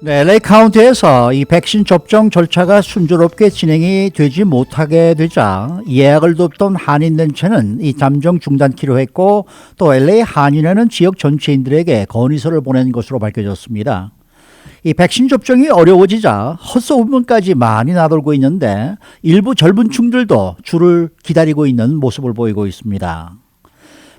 네, LA 카운티에서 이 백신 접종 절차가 순조롭게 진행이 되지 못하게 되자 예약을 돕던 한인 단체는 이 잠정 중단키로 했고 또 LA 한인회는 지역 전체인들에게 건의서를 보낸 것으로 밝혀졌습니다. 이 백신 접종이 어려워지자 헛소문까지 많이 나돌고 있는데 일부 젊은 층들도 줄을 기다리고 있는 모습을 보이고 있습니다.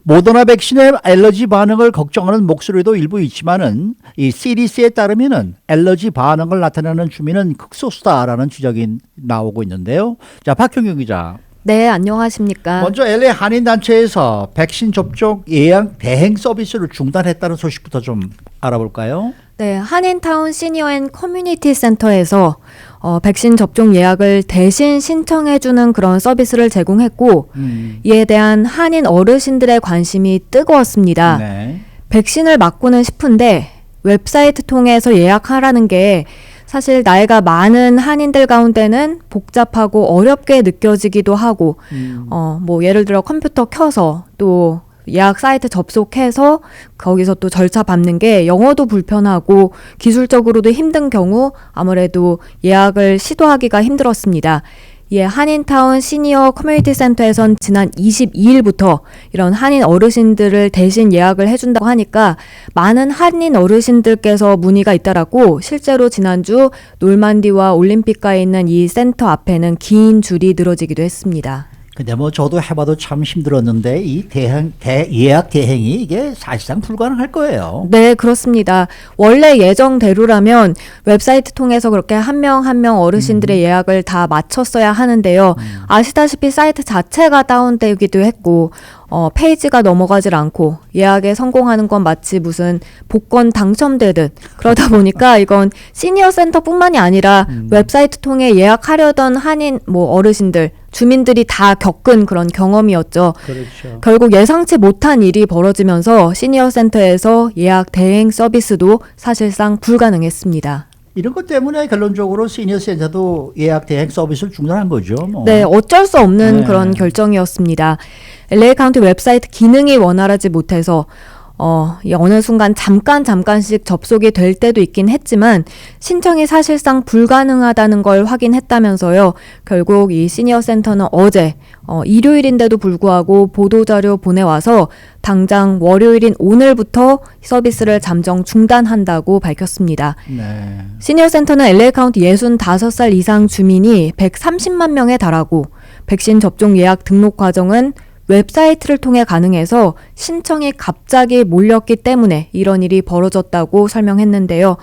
모더나 백신의 알러지 반응을 걱정하는 목소리도 일부 있지만은 이 CDC에 따르면은 알러지 반응을 나타내는 주민은 극소수다라는 지적이 나오고 있는데요. 자, 박형규 기자. 네, 안녕하십니까. 먼저 LA 한인 단체에서 백신 접종 예약 대행 서비스를 중단했다는 소식부터 좀 알아볼까요? 네, 한인타운 시니어 앤 커뮤니티 센터에서 어, 백신 접종 예약을 대신 신청해주는 그런 서비스를 제공했고, 음. 이에 대한 한인 어르신들의 관심이 뜨거웠습니다. 네. 백신을 맞고는 싶은데 웹사이트 통해서 예약하라는 게 사실 나이가 많은 한인들 가운데는 복잡하고 어렵게 느껴지기도 하고, 음. 어, 뭐 예를 들어 컴퓨터 켜서 또 예약 사이트 접속해서 거기서 또 절차 밟는 게 영어도 불편하고 기술적으로도 힘든 경우 아무래도 예약을 시도하기가 힘들었습니다. 예, 한인타운 시니어 커뮤니티 센터에선 지난 22일부터 이런 한인 어르신들을 대신 예약을 해준다고 하니까 많은 한인 어르신들께서 문의가 있다라고 실제로 지난주 놀만디와 올림픽가에 있는 이 센터 앞에는 긴 줄이 늘어지기도 했습니다. 근데 뭐 저도 해봐도 참 힘들었는데 이 대행 대 예약 대행이 이게 사실상 불가능할 거예요. 네, 그렇습니다. 원래 예정대로라면 웹사이트 통해서 그렇게 한 명 한명 어르신들의 예약을 다 마쳤어야 하는데요. 아시다시피 사이트 자체가 다운되기도 했고, 어, 페이지가 넘어가질 않고 예약에 성공하는 건 마치 무슨 복권 당첨되듯 그러다 보니까 이건 시니어 센터뿐만이 아니라 웹사이트 통해 예약하려던 한인 뭐 어르신들 주민들이 다 겪은 그런 경험이었죠. 그렇죠. 결국 예상치 못한 일이 벌어지면서 시니어 센터에서 예약 대행 서비스도 사실상 불가능했습니다. 이런 것 때문에 결론적으로 시니어 센터도 예약 대행 서비스를 중단한 거죠. 뭐. 네, 어쩔 수 없는 네. 그런 결정이었습니다. LA 카운티 웹사이트 기능이 원활하지 못해서 어, 이 어느 순간 잠깐 잠깐씩 접속이 될 때도 있긴 했지만 신청이 사실상 불가능하다는 걸 확인했다면서요. 결국 이 시니어 센터는 어제 어, 일요일인데도 불구하고 보도 자료 보내와서 당장 월요일인 오늘부터 서비스를 잠정 중단한다고 밝혔습니다. 네. 시니어 센터는 LA 카운티 65살 이상 주민이 130만 명에 달하고 백신 접종 예약 등록 과정은 웹사이트를 통해 가능해서 신청이 갑자기 몰렸기 때문에 이런 일이 벌어졌다고 설명했는데요.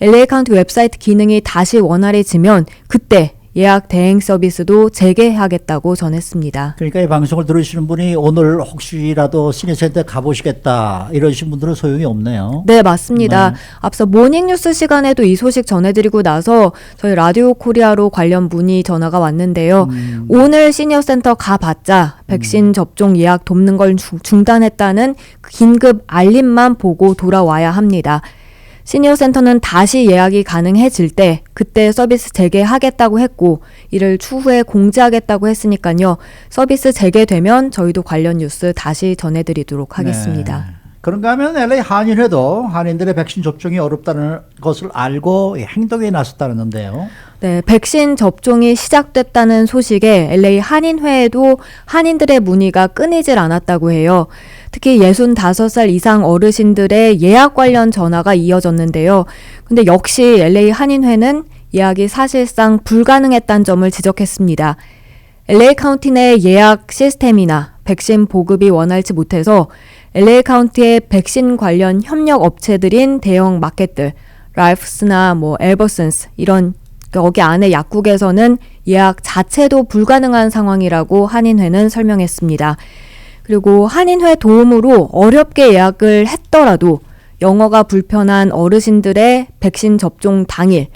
LA 카운티 웹사이트 기능이 다시 원활해지면 그때 예약 대행 서비스도 재개하겠다고 전했습니다. 그러니까 이 방송을 들으시는 분이 오늘 혹시라도 시니어 센터 가보시겠다 이러신 분들은 소용이 없네요. 네, 맞습니다. 네. 앞서 모닝뉴스 시간에도 이 소식 전해드리고 나서 저희 라디오 코리아로 관련 문의 전화가 왔는데요. 음. 오늘 시니어 센터 가봤자 백신 접종 예약 돕는 걸 중- 중단했다는 긴급 알림만 보고 돌아와야 합니다. 시니어 센터는 다시 예약이 가능해질 때 그때 서비스 재개하겠다고 했고 이를 추후에 공지하겠다고 했으니까요. 서비스 재개되면 저희도 관련 뉴스 다시 전해드리도록 하겠습니다. 네. 그런가 하면 LA 한인회도 한인들의 백신 접종이 어렵다는 것을 알고 행동에 나섰다는데요. 네, 백신 접종이 시작됐다는 소식에 LA 한인회에도 한인들의 문의가 끊이질 않았다고 해요. 특히 65살 이상 어르신들의 예약 관련 전화가 이어졌는데요. 근데 역시 LA 한인회는 예약이 사실상 불가능했다는 점을 지적했습니다. LA 카운티 내 예약 시스템이나 백신 보급이 원활치 못해서 LA 카운티의 백신 관련 협력 업체들인 대형 마켓들, 라이프스나 뭐 엘버슨스 이런 여기 안에 약국에서는 예약 자체도 불가능한 상황이라고 한인회는 설명했습니다. 그리고 한인회 도움으로 어렵게 예약을 했더라도 영어가 불편한 어르신들의 백신 접종 당일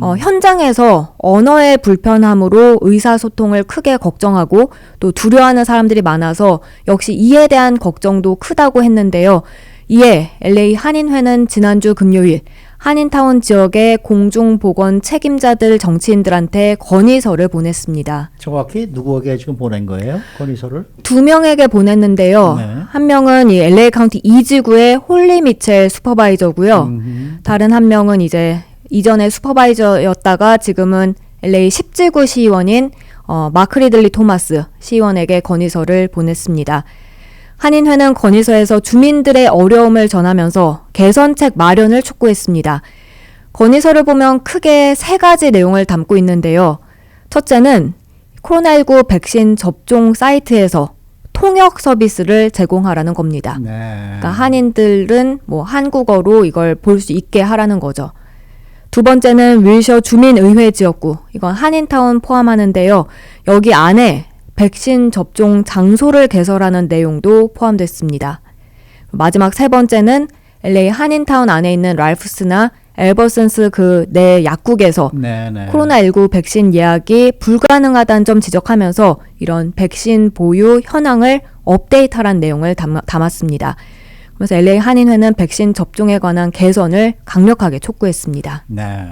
어, 현장에서 언어의 불편함으로 의사소통을 크게 걱정하고 또 두려워하는 사람들이 많아서 역시 이에 대한 걱정도 크다고 했는데요. 이에 LA 한인회는 지난주 금요일 한인타운 지역의 공중보건 책임자들 정치인들한테 건의서를 보냈습니다. 정확히 누구에게 지금 보낸 거예요? 건의서를? 두 명에게 보냈는데요. 네. 한 명은 이 LA 카운티 이지구의 홀리 미첼 슈퍼바이저고요. 음흠. 다른 한 명은 이제 이전에 슈퍼바이저였다가 지금은 LA 10지구 시의원인 어, 마크 리들리 토마스 시의원에게 건의서를 보냈습니다. 한인회는 건의서에서 주민들의 어려움을 전하면서 개선책 마련을 촉구했습니다. 건의서를 보면 크게 세 가지 내용을 담고 있는데요. 첫째는 코로나19 백신 접종 사이트에서 통역 서비스를 제공하라는 겁니다. 네. 그러니까 한인들은 뭐 한국어로 이걸 볼 수 있게 하라는 거죠. 두 번째는 윌셔 주민의회 지역구, 이건 한인타운 포함하는데요. 여기 안에 백신 접종 장소를 개설하는 내용도 포함됐습니다. 마지막 세 번째는 LA 한인타운 안에 있는 랄프스나 엘버슨스 그 내 약국에서 네, 네. 코로나19 백신 예약이 불가능하다는 점 지적하면서 이런 백신 보유 현황을 업데이트하라는 내용을 담, 담았습니다. 그래서 LA 한인회는 백신 접종에 관한 개선을 강력하게 촉구했습니다. 네.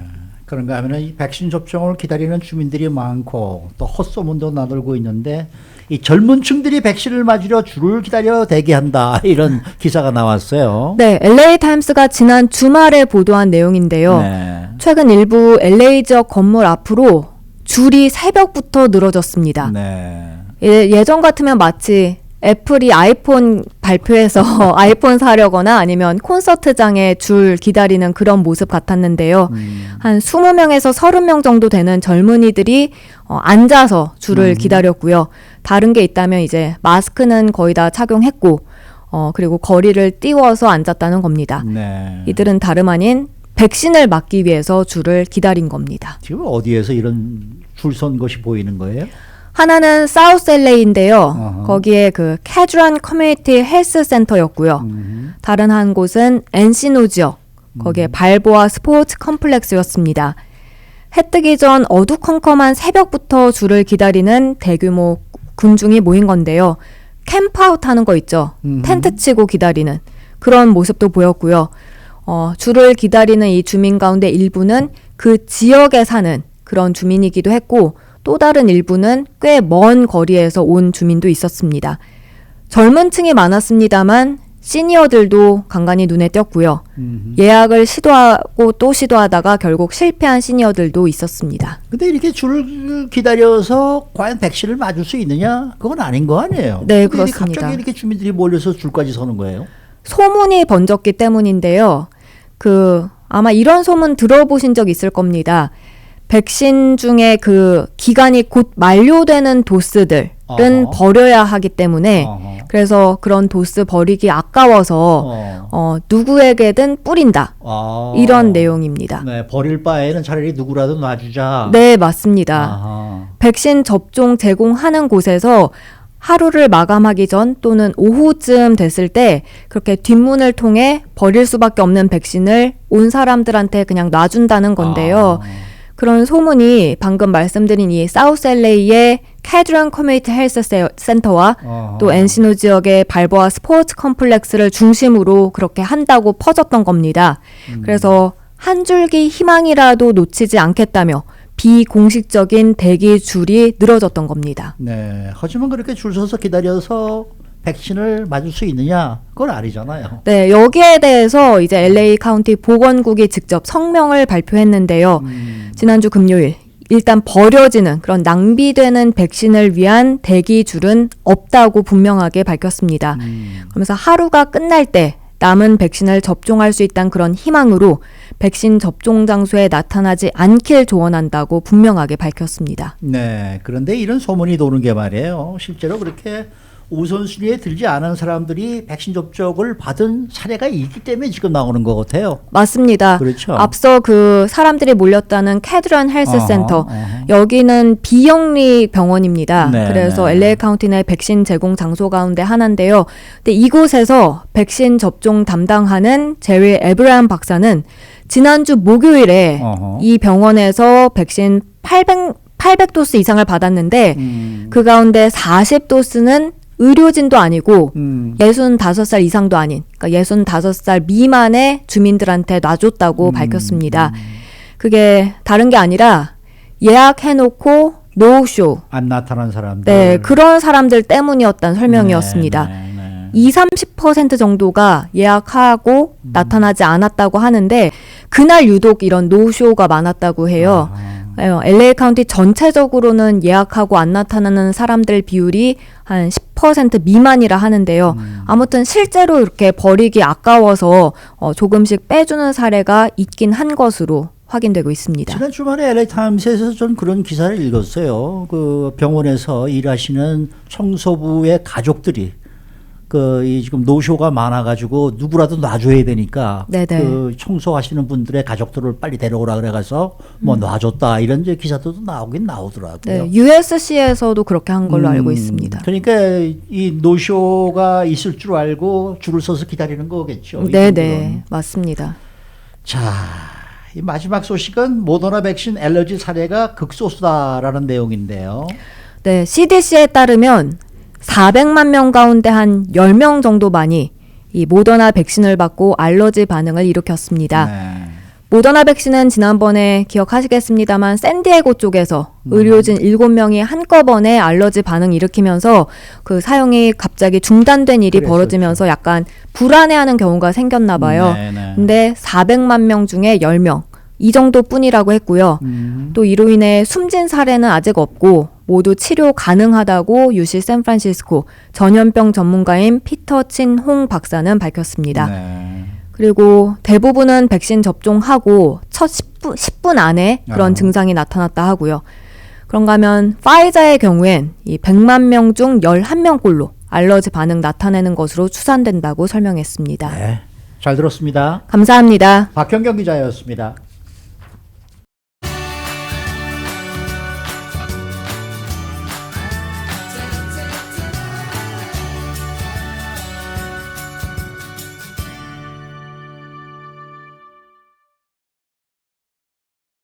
그런가 하면은 이 백신 접종을 기다리는 주민들이 많고 또 헛소문도 나돌고 있는데 이 젊은 층들이 백신을 맞으려 줄을 기다려 대기한다 이런 기사가 나왔어요. 네, LA 타임스가 지난 주말에 보도한 내용인데요. 네. 최근 일부 LA 지역 건물 앞으로 줄이 새벽부터 늘어졌습니다. 네. 예, 예전 같으면 마치 애플이 아이폰 발표해서 아이폰 사려거나 아니면 콘서트장에 줄 기다리는 그런 모습 같았는데요. 음. 한 20명에서 30명 정도 되는 젊은이들이 어, 앉아서 줄을 기다렸고요. 다른 게 있다면 이제 마스크는 거의 다 착용했고, 어, 그리고 거리를 띄워서 앉았다는 겁니다. 네. 이들은 다름 아닌 백신을 맞기 위해서 줄을 기다린 겁니다. 지금 어디에서 이런 줄 선 것이 보이는 거예요? 하나는 사우스 LA인데요. 어허. 거기에 그 캐주란 커뮤니티 헬스 센터였고요. 음. 다른 한 곳은 엔시노 지역. 거기에 발보아 스포츠 컴플렉스였습니다. 해 뜨기 전 어두컴컴한 새벽부터 줄을 기다리는 대규모 군중이 모인 건데요. 캠프아웃 하는 거 있죠. 음. 텐트 치고 기다리는 그런 모습도 보였고요. 어, 줄을 기다리는 이 주민 가운데 일부는 그 지역에 사는 그런 주민이기도 했고 또 다른 일부는 꽤 먼 거리에서 온 주민도 있었습니다. 젊은 층이 많았습니다만 시니어들도 간간히 눈에 띄었고요. 음. 예약을 시도하고 또 시도하다가 결국 실패한 시니어들도 있었습니다. 근데 이렇게 줄을 기다려서 과연 백신을 맞을 수 있느냐? 그건 아닌 거 아니에요. 네, 근데 이렇게 그렇습니다. 갑자기 이렇게 주민들이 몰려서 줄까지 서는 거예요. 소문이 번졌기 때문인데요. 그 아마 이런 소문 들어보신 적 있을 겁니다. 백신 중에 그 기간이 곧 만료되는 도스들은 어허. 버려야 하기 때문에 어허. 그래서 그런 도스 버리기 아까워서 어. 어, 누구에게든 뿌린다. 아. 이런 내용입니다. 네, 버릴 바에는 차라리 누구라도 놔주자. 네, 맞습니다. 아하. 백신 접종 제공하는 곳에서 하루를 마감하기 전 또는 오후쯤 됐을 때 그렇게 뒷문을 통해 버릴 수밖에 없는 백신을 온 사람들한테 그냥 놔준다는 건데요. 아. 그런 소문이 방금 말씀드린 이 사우스 LA의 캐드런 커뮤니티 헬스 세- 센터와 어허. 또 엔시노 지역의 발보아 스포츠 컴플렉스를 중심으로 그렇게 한다고 퍼졌던 겁니다. 음. 그래서 한 줄기 희망이라도 놓치지 않겠다며 비공식적인 대기 줄이 늘어졌던 겁니다. 네. 하지만 그렇게 줄 서서 기다려서 백신을 맞을 수 있느냐? 그건 아니잖아요. 네, 여기에 대해서 이제 LA 카운티 보건국이 직접 성명을 발표했는데요. 음. 지난주 금요일 일단 버려지는 그런 낭비되는 백신을 위한 대기 줄은 없다고 분명하게 밝혔습니다. 음. 그러면서 하루가 끝날 때 남은 백신을 접종할 수 있다는 그런 희망으로 백신 접종 장소에 나타나지 않길 조언한다고 분명하게 밝혔습니다. 네. 그런데 이런 소문이 도는 게 말이에요. 실제로 그렇게 우선순위에 들지 않은 사람들이 백신 접종을 받은 사례가 있기 때문에 지금 나오는 것 같아요. 맞습니다. 그렇죠. 앞서 그 사람들이 몰렸다는 캐드런 헬스 어허, 센터 어허. 여기는 비영리 병원입니다. 네, 그래서 네. LA 카운티 내 백신 제공 장소 가운데 하나인데요. 근데 이곳에서 백신 접종 담당하는 제리 에브라함 박사는 지난주 목요일에 어허. 이 병원에서 백신 800 800도스 이상을 받았는데 음. 그 가운데 40도스는 의료진도 아니고 음. 65살 이상도 아닌 그러니까 65살 미만의 주민들한테 놔줬다고 음, 밝혔습니다. 그게 다른 게 아니라 예약해놓고 노쇼 안 나타난 사람들. 네 그런 사람들 때문이었다는 설명이었습니다. 네, 네, 네. 2, 30% 정도가 예약하고 음. 나타나지 않았다고 하는데 그날 유독 이런 노쇼가 많았다고 해요. 어, LA 카운티 전체적으로는 예약하고 안 나타나는 사람들 비율이 한 10% 미만이라 하는데요. 아무튼 실제로 이렇게 버리기 아까워서 어, 조금씩 빼주는 사례가 있긴 한 것으로 확인되고 있습니다. 지난 주말에 LA 타임스에서 전 그런 기사를 읽었어요. 그 병원에서 일하시는 청소부의 가족들이 그이 지금 노쇼가 많아가지고 누구라도 놔줘야 되니까 네네. 그 청소하시는 분들의 가족들을 빨리 데려오라 그래가서 뭐 놔줬다 이런 이제 기사도 나오긴 나오더라고요. 네, USC에서도 그렇게 한 걸로 알고 음, 있습니다. 그러니까 이 노쇼가 있을 줄 알고 줄을 서서 기다리는 거겠죠. 이 네, 정도는. 네, 맞습니다. 자, 이 마지막 소식은 모더나 백신 알러지 사례가 극소수다라는 내용인데요. 네, CDC에 따르면 400만 명 가운데 한 10명 정도만이 이 모더나 백신을 받고 알러지 반응을 일으켰습니다. 네. 모더나 백신은 지난번에 기억하시겠습니다만 샌디에고 쪽에서 의료진 7명이 한꺼번에 알러지 반응 일으키면서 그 사용이 갑자기 중단된 일이 그랬었죠. 벌어지면서 약간 불안해하는 경우가 생겼나 봐요. 네, 네. 근데 400만 명 중에 10명 이 정도뿐이라고 했고요. 음, 또 이로 인해 숨진 사례는 아직 없고 모두 치료 가능하다고 유시 샌프란시스코 전염병 전문가인 피터 친 홍 박사는 밝혔습니다. 네. 그리고 대부분은 백신 접종하고 첫 10분, 10분 안에 그런 아. 증상이 나타났다 하고요. 그런가 하면 파이자의 경우엔 이 100만 명 중 11명꼴로 알러지 반응 나타내는 것으로 추산된다고 설명했습니다. 네. 잘 들었습니다. 감사합니다. 박현경 기자였습니다.